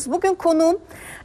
konuşuyoruz. Bugün konuğum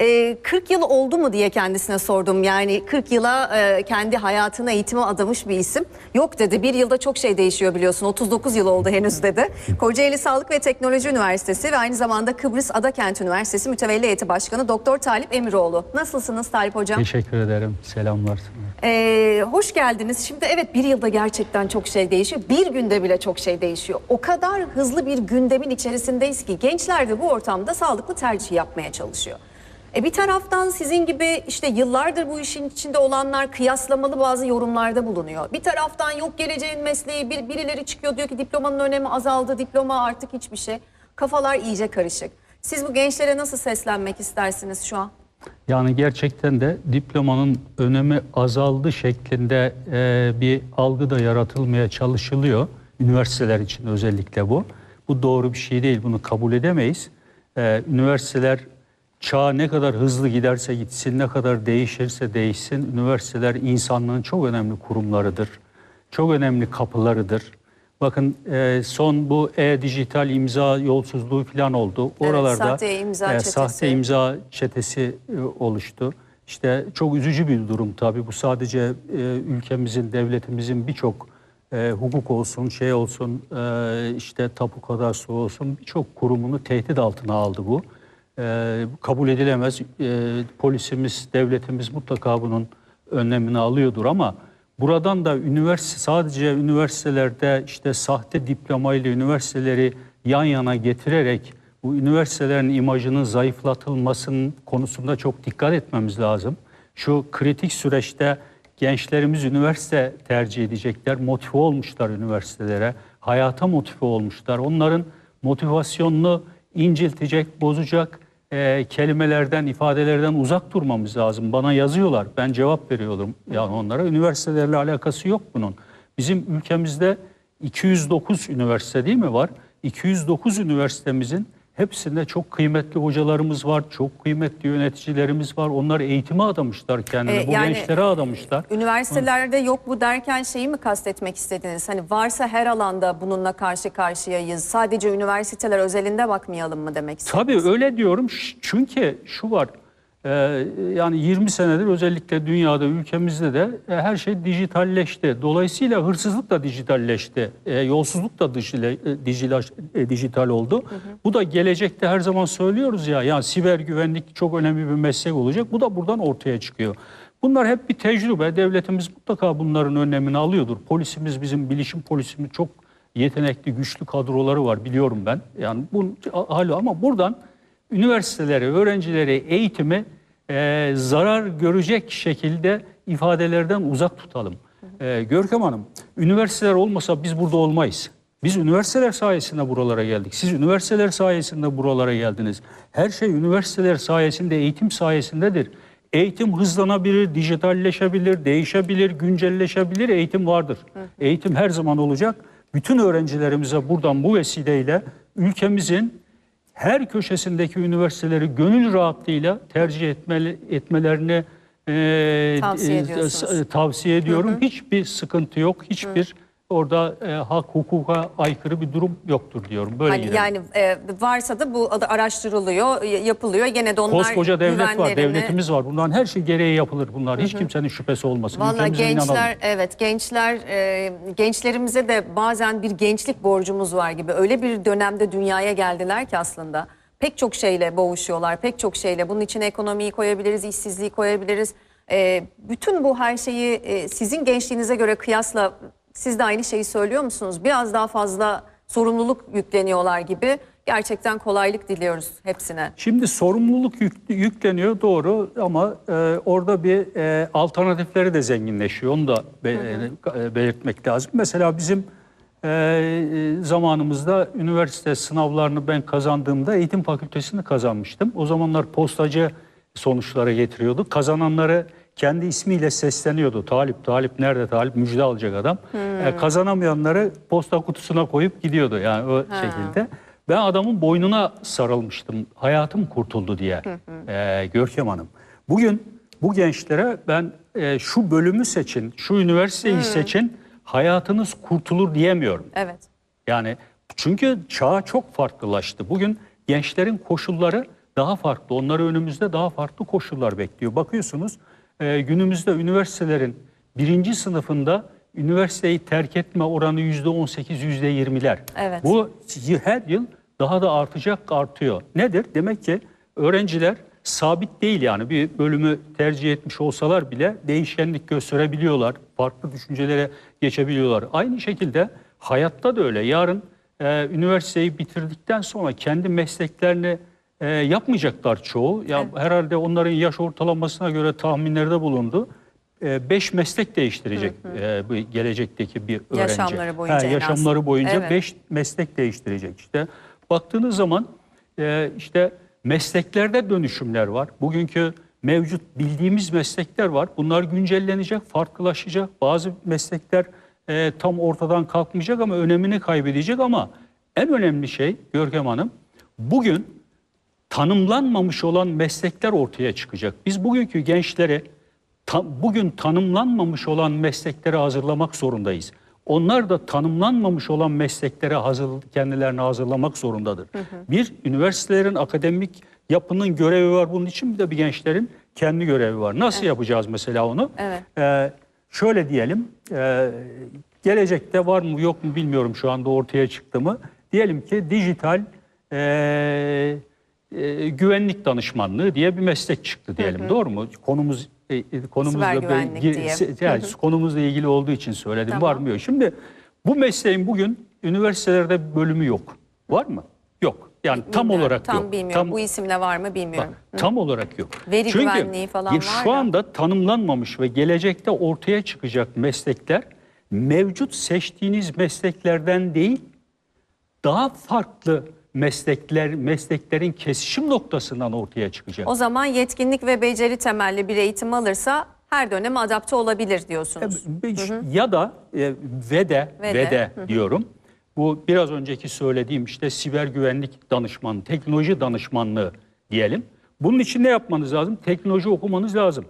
e, 40 yıl oldu mu diye kendisine sordum. Yani 40 yıla e, kendi hayatını eğitime adamış bir isim. Yok dedi bir yılda çok şey değişiyor biliyorsun. 39 yıl oldu henüz dedi. Kocaeli Sağlık ve Teknoloji Üniversitesi ve aynı zamanda Kıbrıs Adakent Üniversitesi Mütevelli Heyeti Başkanı Doktor Talip Emiroğlu. Nasılsınız Talip Hocam? Teşekkür ederim. Selamlar. Ee, hoş geldiniz. Şimdi evet bir yılda gerçekten çok şey değişiyor. Bir günde bile çok şey değişiyor. O kadar hızlı bir gündemin içerisindeyiz ki gençler de bu ortamda sağlıklı tercih yapmaya çalışıyor. E bir taraftan sizin gibi işte yıllardır bu işin içinde olanlar kıyaslamalı bazı yorumlarda bulunuyor. Bir taraftan yok geleceğin mesleği bir, birileri çıkıyor diyor ki diplomanın önemi azaldı, diploma artık hiçbir şey. Kafalar iyice karışık. Siz bu gençlere nasıl seslenmek istersiniz şu an? Yani gerçekten de diplomanın önemi azaldı şeklinde e, bir algı da yaratılmaya çalışılıyor. Üniversiteler için özellikle bu. Bu doğru bir şey değil. Bunu kabul edemeyiz. E, üniversiteler çağ ne kadar hızlı giderse gitsin, ne kadar değişirse değişsin, üniversiteler insanlığın çok önemli kurumlarıdır. Çok önemli kapılarıdır. Bakın e, son bu e-dijital imza yolsuzluğu falan oldu. Evet, Oralarda sahte imza e, çetesi. sahte imza çetesi e, oluştu. İşte çok üzücü bir durum tabii. Bu sadece e, ülkemizin, devletimizin birçok e, hukuk olsun, şey olsun, e, işte tapu kadastro olsun birçok kurumunu tehdit altına aldı bu. E, kabul edilemez. E, polisimiz, devletimiz mutlaka bunun önlemini alıyordur ama buradan da üniversite sadece üniversitelerde işte sahte diplomayla üniversiteleri yan yana getirerek bu üniversitelerin imajının zayıflatılmasının konusunda çok dikkat etmemiz lazım. Şu kritik süreçte gençlerimiz üniversite tercih edecekler, motive olmuşlar üniversitelere, hayata motive olmuşlar. Onların motivasyonunu inciltecek, bozacak e, kelimelerden, ifadelerden uzak durmamız lazım. Bana yazıyorlar, ben cevap veriyorum yani onlara. Üniversitelerle alakası yok bunun. Bizim ülkemizde 209 üniversite değil mi var? 209 üniversitemizin hepsinde çok kıymetli hocalarımız var, çok kıymetli yöneticilerimiz var. Onlar eğitime adamışlar kendini, E, bu yani- gençlere adamışlar. Üniversitelerde yok bu derken şeyi mi kastetmek istediniz? Hani varsa her alanda bununla karşı karşıyayız. Sadece üniversiteler özelinde bakmayalım mı demek istediniz? Tabii öyle diyorum çünkü şu var e, yani 20 senedir özellikle dünyada ülkemizde de e, her şey dijitalleşti. Dolayısıyla hırsızlık da dijitalleşti. E, yolsuzluk da dijile, e, dijital oldu. Bu da gelecekte her zaman söylüyoruz ya yani siber güvenlik çok önemli bir meslek olacak. Bu da buradan ortaya çıkıyor. Bunlar hep bir tecrübe. Devletimiz mutlaka bunların önlemini alıyordur. Polisimiz bizim bilişim polisimiz çok yetenekli, güçlü kadroları var biliyorum ben. Yani bu hali ama buradan üniversitelere, öğrencilere eğitimi e, zarar görecek şekilde ifadelerden uzak tutalım. E, Görkem Hanım, üniversiteler olmasa biz burada olmayız. Biz üniversiteler sayesinde buralara geldik. Siz üniversiteler sayesinde buralara geldiniz. Her şey üniversiteler sayesinde, eğitim sayesindedir. Eğitim hızlanabilir, dijitalleşebilir, değişebilir, güncelleşebilir. Eğitim vardır. Eğitim her zaman olacak. Bütün öğrencilerimize buradan bu vesileyle ülkemizin her köşesindeki üniversiteleri gönül rahatlığıyla tercih etmeli, etmelerini e, Tavsiye e, e, tavsiye ediyorum. Hiçbir sıkıntı yok. Hiçbir orada e, hak hukuka aykırı bir durum yoktur diyorum. Böyle Hani yani e, varsa da bu araştırılıyor, yapılıyor. Gene de onlar Koskoca devlet var, güvenlerini- devletimiz var. Bunların her şey gereği yapılır bunlar. Hiç kimsenin şüphesi olmasın. Valla Ülkemize inanalım. gençler evet gençler e, gençlerimize de bazen bir gençlik borcumuz var gibi. Öyle bir dönemde dünyaya geldiler ki aslında pek çok şeyle boğuşuyorlar. Pek çok şeyle. Bunun içine ekonomiyi koyabiliriz, işsizliği koyabiliriz. E, bütün bu her şeyi e, sizin gençliğinize göre kıyasla siz de aynı şeyi söylüyor musunuz? Biraz daha fazla sorumluluk yükleniyorlar gibi. Gerçekten kolaylık diliyoruz hepsine. Şimdi sorumluluk yük- yükleniyor doğru ama e, orada bir e, alternatifleri de zenginleşiyor. Onu da be- e, belirtmek lazım. Mesela bizim e, e, zamanımızda üniversite sınavlarını ben kazandığımda eğitim fakültesini kazanmıştım. O zamanlar postacı sonuçlara getiriyordu. Kazananları kendi ismiyle sesleniyordu. Talip, Talip nerede Talip? Müjde alacak adam. E, kazanamayanları posta kutusuna koyup gidiyordu yani o şekilde. Ben adamın boynuna sarılmıştım. Hayatım kurtuldu diye. Ee, Görkem Hanım. Bugün bu gençlere ben e, şu bölümü seçin, şu üniversiteyi seçin, hayatınız kurtulur diyemiyorum. Evet. Yani çünkü çağ çok farklılaştı. Bugün gençlerin koşulları daha farklı. Onları önümüzde daha farklı koşullar bekliyor. Bakıyorsunuz e, günümüzde üniversitelerin birinci sınıfında üniversiteyi terk etme oranı yüzde 18, yüzde 20'ler. Evet. Bu her yıl daha da artacak, artıyor. Nedir? Demek ki öğrenciler sabit değil yani bir bölümü tercih etmiş olsalar bile değişkenlik gösterebiliyorlar. Farklı düşüncelere geçebiliyorlar. Aynı şekilde hayatta da öyle. Yarın e, üniversiteyi bitirdikten sonra kendi mesleklerini e, yapmayacaklar çoğu. Ya herhalde onların yaş ortalamasına göre tahminlerde bulundu. 5 meslek değiştirecek e, bu gelecekteki bir öğrenci. Yaşamları boyunca az. yaşamları boyunca Evet. 5 meslek değiştirecek. İşte baktığınız zaman e, işte mesleklerde dönüşümler var. Bugünkü mevcut bildiğimiz meslekler var. Bunlar güncellenecek, farklılaşacak. Bazı meslekler e, tam ortadan kalkmayacak ama önemini kaybedecek ama en önemli şey Görkem Hanım bugün tanımlanmamış olan meslekler ortaya çıkacak. Biz bugünkü gençlere ta- bugün tanımlanmamış olan mesleklere hazırlamak zorundayız. Onlar da tanımlanmamış olan mesleklere hazır, kendilerini hazırlamak zorundadır. Bir, üniversitelerin akademik yapının görevi var bunun için bir de bir gençlerin kendi görevi var. Nasıl yapacağız mesela onu? Evet. Ee, şöyle diyelim, e, gelecekte var mı yok mu bilmiyorum şu anda ortaya çıktı mı. Diyelim ki dijital e, e, güvenlik danışmanlığı diye bir meslek çıktı diyelim. Doğru mu? Konumuz e, e, konumuzla Siber böyle güvenlik gir- diye. se- yani konumuzla ilgili olduğu için söyledim. Tamam. Var mı yok? Şimdi bu mesleğin bugün üniversitelerde bölümü yok. Var mı? Yok. Yani tam Bilmiyorum, olarak tam yok. bilmiyorum. Tam- Bu isimle var mı bilmiyorum. Bak, tam olarak yok. Veri Çünkü güvenliği falan var şu da. anda tanımlanmamış ve gelecekte ortaya çıkacak meslekler mevcut seçtiğiniz mesleklerden değil daha farklı meslekler mesleklerin kesişim noktasından ortaya çıkacak. O zaman yetkinlik ve beceri temelli bir eğitim alırsa her döneme adapte olabilir diyorsunuz. Ya da e, ve de Ve ve de, de diyorum. Bu biraz önceki söylediğim işte siber güvenlik danışmanlığı, teknoloji danışmanlığı diyelim. Bunun için ne yapmanız lazım? Teknoloji okumanız lazım.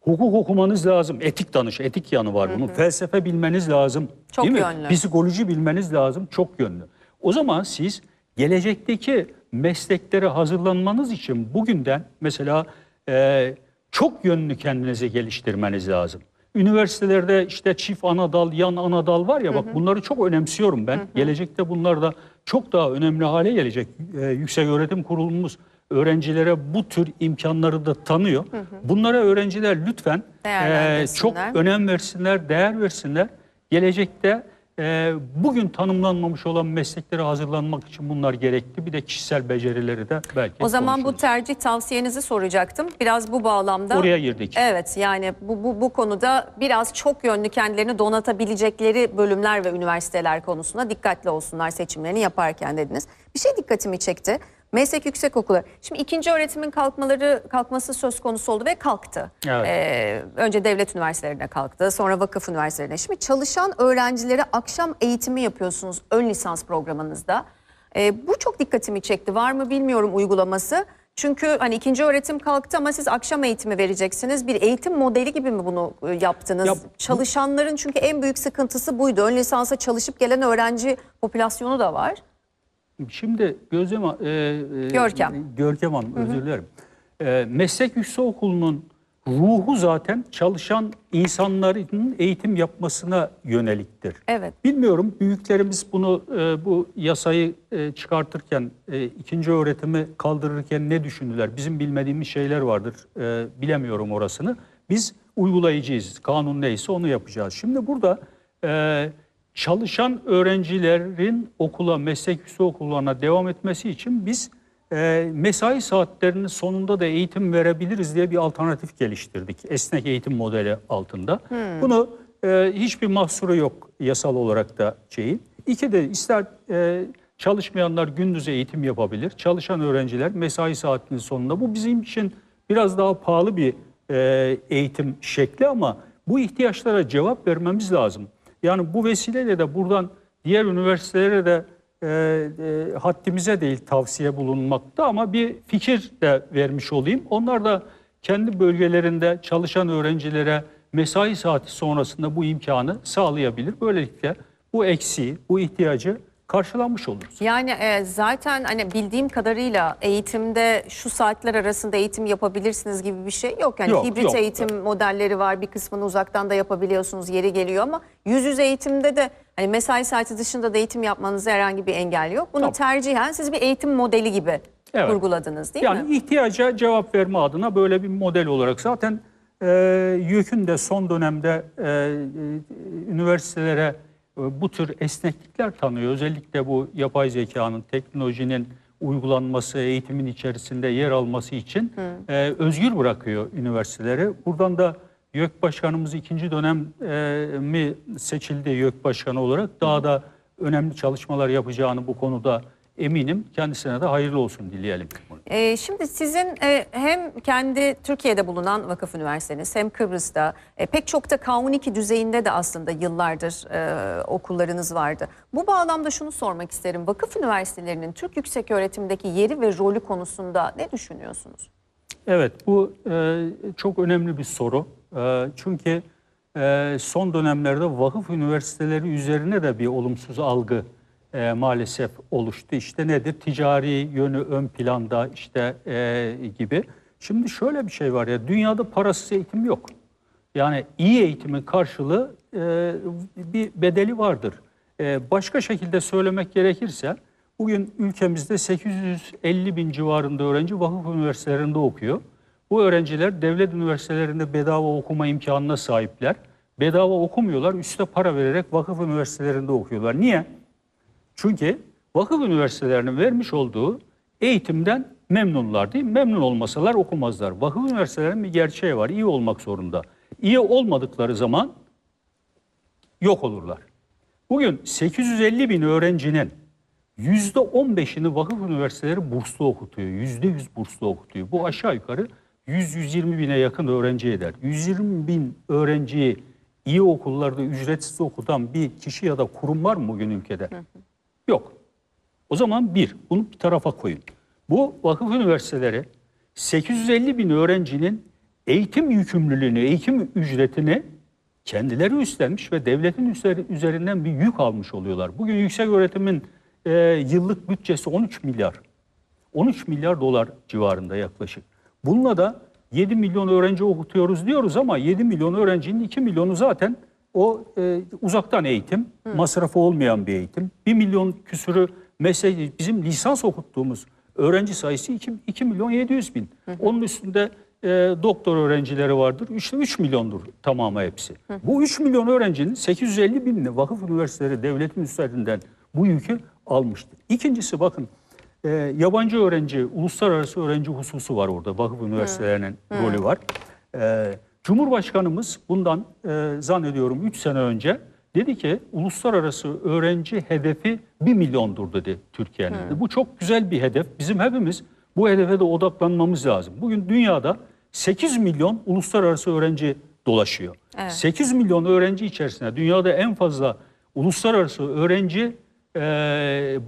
Hukuk okumanız lazım. Etik danış, etik yanı var bunun. Felsefe bilmeniz lazım. Çok değil mi? yönlü. Psikoloji bilmeniz lazım. Çok yönlü. O zaman siz gelecekteki mesleklere hazırlanmanız için bugünden mesela e, çok yönlü kendinizi geliştirmeniz lazım. Üniversitelerde işte çift ana dal, yan ana dal var ya bak bunları çok önemsiyorum ben. Gelecekte bunlar da çok daha önemli hale gelecek. E, Yüksek Öğretim Kurulumuz öğrencilere bu tür imkanları da tanıyor. Bunlara öğrenciler lütfen e, çok önem versinler, değer versinler. Gelecekte e, bugün tanımlanmamış olan mesleklere hazırlanmak için bunlar gerekli. Bir de kişisel becerileri de belki O zaman bu konuşuruz. tercih tavsiyenizi soracaktım. Biraz bu bağlamda. Oraya girdik. Evet yani bu, bu, bu konuda biraz çok yönlü kendilerini donatabilecekleri bölümler ve üniversiteler konusunda dikkatli olsunlar seçimlerini yaparken dediniz. Bir şey dikkatimi çekti. Meslek yüksekokulu. Şimdi ikinci öğretimin kalkmaları kalkması söz konusu oldu ve kalktı. Evet. Ee, önce devlet üniversitelerine kalktı, sonra vakıf üniversitelerine. Şimdi çalışan öğrencilere akşam eğitimi yapıyorsunuz ön lisans programınızda. Ee, bu çok dikkatimi çekti. Var mı bilmiyorum uygulaması. Çünkü hani ikinci öğretim kalktı ama siz akşam eğitimi vereceksiniz. Bir eğitim modeli gibi mi bunu e, yaptınız? Ya Çalışanların çünkü en büyük sıkıntısı buydu. Ön lisansa çalışıp gelen öğrenci popülasyonu da var. Şimdi Gözlem, e, e, Görkem. Görkem Hanım özür dilerim. E, meslek yüksekokulu'nun ruhu zaten çalışan insanların eğitim yapmasına yöneliktir. Evet. Bilmiyorum büyüklerimiz bunu e, bu yasayı e, çıkartırken e, ikinci öğretimi kaldırırken ne düşündüler? Bizim bilmediğimiz şeyler vardır. E, bilemiyorum orasını. Biz uygulayıcıyız. Kanun neyse onu yapacağız. Şimdi burada e, çalışan öğrencilerin okula, meslek yüksek okullarına devam etmesi için biz e, mesai saatlerinin sonunda da eğitim verebiliriz diye bir alternatif geliştirdik. Esnek eğitim modeli altında. Bunu e, hiçbir mahsuru yok yasal olarak da şeyin. İki de ister e, çalışmayanlar gündüz eğitim yapabilir. Çalışan öğrenciler mesai saatinin sonunda. Bu bizim için biraz daha pahalı bir e, eğitim şekli ama bu ihtiyaçlara cevap vermemiz lazım. Yani bu vesileyle de buradan diğer üniversitelere de e, e, haddimize değil tavsiye bulunmakta ama bir fikir de vermiş olayım. Onlar da kendi bölgelerinde çalışan öğrencilere mesai saati sonrasında bu imkanı sağlayabilir. Böylelikle bu eksiği, bu ihtiyacı karşılanmış oluruz. Yani e, zaten hani bildiğim kadarıyla eğitimde şu saatler arasında eğitim yapabilirsiniz gibi bir şey yok. Yani Yok, hibrit yok. eğitim modelleri var. Bir kısmını uzaktan da yapabiliyorsunuz. Yeri geliyor ama yüz yüze eğitimde de hani mesai saati dışında da eğitim yapmanıza herhangi bir engel yok. Bunu Tamam. tercihen siz bir eğitim modeli gibi Evet. kurguladınız değil yani mi? ihtiyaca cevap verme adına böyle bir model olarak zaten e, YÖK'ün de son dönemde e, e, üniversitelere bu tür esneklikler tanıyor. Özellikle bu yapay zekanın, teknolojinin uygulanması, eğitimin içerisinde yer alması için e, özgür bırakıyor üniversiteleri. Buradan da YÖK Başkanımız ikinci dönem e, mi seçildi YÖK Başkanı olarak daha da önemli çalışmalar yapacağını bu konuda eminim. Kendisine de hayırlı olsun dileyelim. Ee, şimdi sizin e, hem kendi Türkiye'de bulunan vakıf üniversiteniz hem Kıbrıs'ta e, pek çok da K12 düzeyinde de aslında yıllardır e, okullarınız vardı. Bu bağlamda şunu sormak isterim. Vakıf üniversitelerinin Türk yükseköğretimdeki yeri ve rolü konusunda ne düşünüyorsunuz? Evet bu e, çok önemli bir soru. E, çünkü e, son dönemlerde vakıf üniversiteleri üzerine de bir olumsuz algı e, maalesef oluştu. İşte nedir? Ticari yönü ön planda işte e, gibi. Şimdi şöyle bir şey var ya dünyada parasız eğitim yok. Yani iyi eğitimin karşılığı e, bir bedeli vardır. E, başka şekilde söylemek gerekirse bugün ülkemizde 850 bin civarında öğrenci vakıf üniversitelerinde okuyor. Bu öğrenciler devlet üniversitelerinde bedava okuma imkanına sahipler. Bedava okumuyorlar, üste para vererek vakıf üniversitelerinde okuyorlar. Niye? Çünkü vakıf üniversitelerinin vermiş olduğu eğitimden memnunlar değil mi? Memnun olmasalar okumazlar. Vakıf üniversitelerinin bir gerçeği var. iyi olmak zorunda. İyi olmadıkları zaman yok olurlar. Bugün 850 bin öğrencinin yüzde 15'ini vakıf üniversiteleri burslu okutuyor. Yüzde yüz burslu okutuyor. Bu aşağı yukarı 100-120 bine yakın öğrenci eder. 120 bin öğrenciyi iyi okullarda ücretsiz okutan bir kişi ya da kurum var mı bugün ülkede? Yok. O zaman bir, bunu bir tarafa koyun. Bu vakıf üniversiteleri 850 bin öğrencinin eğitim yükümlülüğünü, eğitim ücretini kendileri üstlenmiş ve devletin üzeri- üzerinden bir yük almış oluyorlar. Bugün yüksek öğretimin e, yıllık bütçesi 13 milyar. 13 milyar dolar civarında yaklaşık. Bununla da 7 milyon öğrenci okutuyoruz diyoruz ama 7 milyon öğrencinin 2 milyonu zaten o e, uzaktan eğitim, masrafı olmayan bir eğitim. 1 milyon küsürü meslek, bizim lisans okuttuğumuz öğrenci sayısı 2, 2 milyon 700 bin. Onun üstünde e, doktor öğrencileri vardır. İşte 3 milyondur tamamı hepsi. Bu 3 milyon öğrencinin 850 binini vakıf üniversiteleri devletin üstlerinden bu yükü almıştır. İkincisi bakın e, yabancı öğrenci, uluslararası öğrenci hususu var orada. Vakıf üniversitelerinin rolü var. E, Cumhurbaşkanımız bundan e, zannediyorum 3 sene önce dedi ki uluslararası öğrenci hedefi 1 milyondur dedi Türkiye'nin. Bu çok güzel bir hedef. Bizim hepimiz bu hedefe de odaklanmamız lazım. Bugün dünyada 8 milyon uluslararası öğrenci dolaşıyor. 8 milyon öğrenci içerisinde dünyada en fazla uluslararası öğrenci e,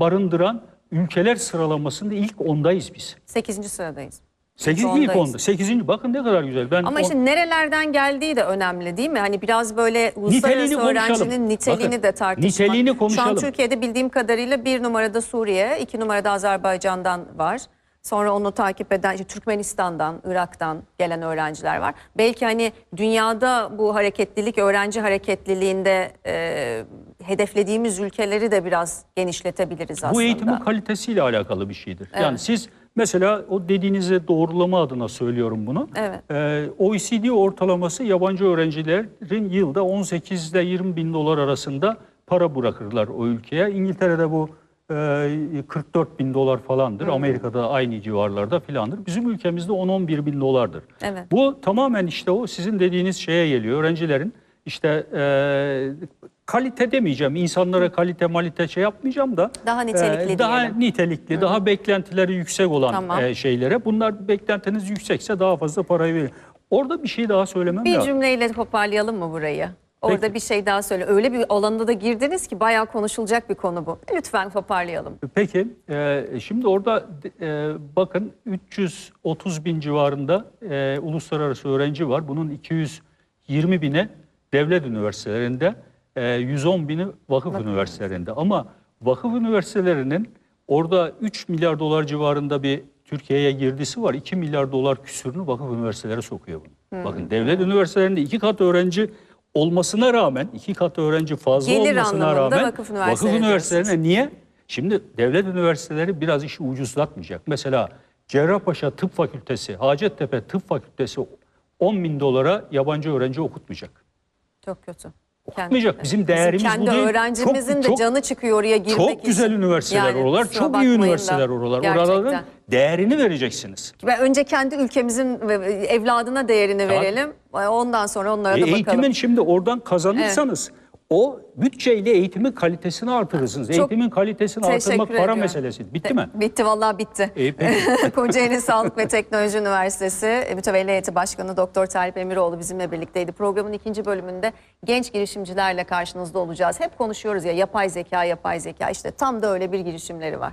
barındıran ülkeler sıralamasında ilk ondayız biz. 8. sıradayız. 8 ilk ondayız. onda. 8. bakın ne kadar güzel. Ben Ama on- işte nerelerden geldiği de önemli değil mi? Hani biraz böyle uluslararası Niteliğini konuşalım. öğrencinin niteliğini Bakın, de tartışmak. niteliğini Şu an. Türkiye'de bildiğim kadarıyla bir numarada Suriye, iki numarada Azerbaycan'dan var. Sonra onu takip eden işte Türkmenistan'dan, Irak'tan gelen öğrenciler var. Belki hani dünyada bu hareketlilik, öğrenci hareketliliğinde e, hedeflediğimiz ülkeleri de biraz genişletebiliriz aslında. Bu eğitimin kalitesiyle alakalı bir şeydir. Yani siz mesela o dediğinize doğrulama adına söylüyorum bunu. Evet. Ee, OECD ortalaması yabancı öğrencilerin yılda 18 ile 20 bin dolar arasında para bırakırlar o ülkeye. İngiltere'de bu e, 44 bin dolar falandır. Amerika'da aynı civarlarda filandır. Bizim ülkemizde 10-11 bin dolardır. Evet. Bu tamamen işte o sizin dediğiniz şeye geliyor. Öğrencilerin işte e, kalite demeyeceğim. insanlara kalite malite şey yapmayacağım da. Daha nitelikli e, Daha diyelim. nitelikli, daha beklentileri yüksek olan Tamam. e, şeylere. Bunlar beklentiniz yüksekse daha fazla parayı verin. Orada bir şey daha söylemem Bir lazım. cümleyle toparlayalım mı burayı? Orada Peki. bir şey daha söyle. Öyle bir alanda da girdiniz ki bayağı konuşulacak bir konu bu. Lütfen toparlayalım. Peki, e, şimdi orada e, bakın 330 bin civarında e, uluslararası öğrenci var. Bunun 220 bine devlet üniversitelerinde, e, 110 bini vakıf üniversitelerinde. Ama vakıf üniversitelerinin orada 3 milyar dolar civarında bir Türkiye'ye girdisi var. 2 milyar dolar küsürünü vakıf üniversitelere sokuyor bunu. Bakın devlet üniversitelerinde iki kat öğrenci olmasına rağmen, iki kat öğrenci fazla Gelir olmasına rağmen vakıf üniversiteleri üniversitelerine niye? Şimdi devlet üniversiteleri biraz işi ucuzlatmayacak. Mesela Cerrahpaşa Tıp Fakültesi, Hacettepe Tıp Fakültesi 10 bin dolara yabancı öğrenci okutmayacak. Çok kötü. Okutmayacak. Bizim değerimiz kendi bu değil. öğrencimizin Çok- de çok- canı çıkıyor oraya girmek Çok güzel için. üniversiteler Yani oralar. Çok iyi da. üniversiteler oralar. Gerçekten. Oraların değerini vereceksiniz. Ve önce kendi ülkemizin ve evladına değerini verelim. Ondan sonra onlara E, da bakalım. eğitimin şimdi oradan kazanırsanız o bütçeyle eğitimin kalitesini artırırsınız. Çok Eğitimin kalitesini artırmak para ediyorum. meselesi. Bitti mi? Bitti vallahi bitti. İyi, peki. Kocaeli Sağlık ve Teknoloji Üniversitesi Mütevelli Heyeti Başkanı Doktor Talip Emiroğlu bizimle birlikteydi. Programın ikinci bölümünde genç girişimcilerle karşınızda olacağız. Hep konuşuyoruz ya yapay zeka, yapay zeka. İşte tam da öyle bir girişimleri var.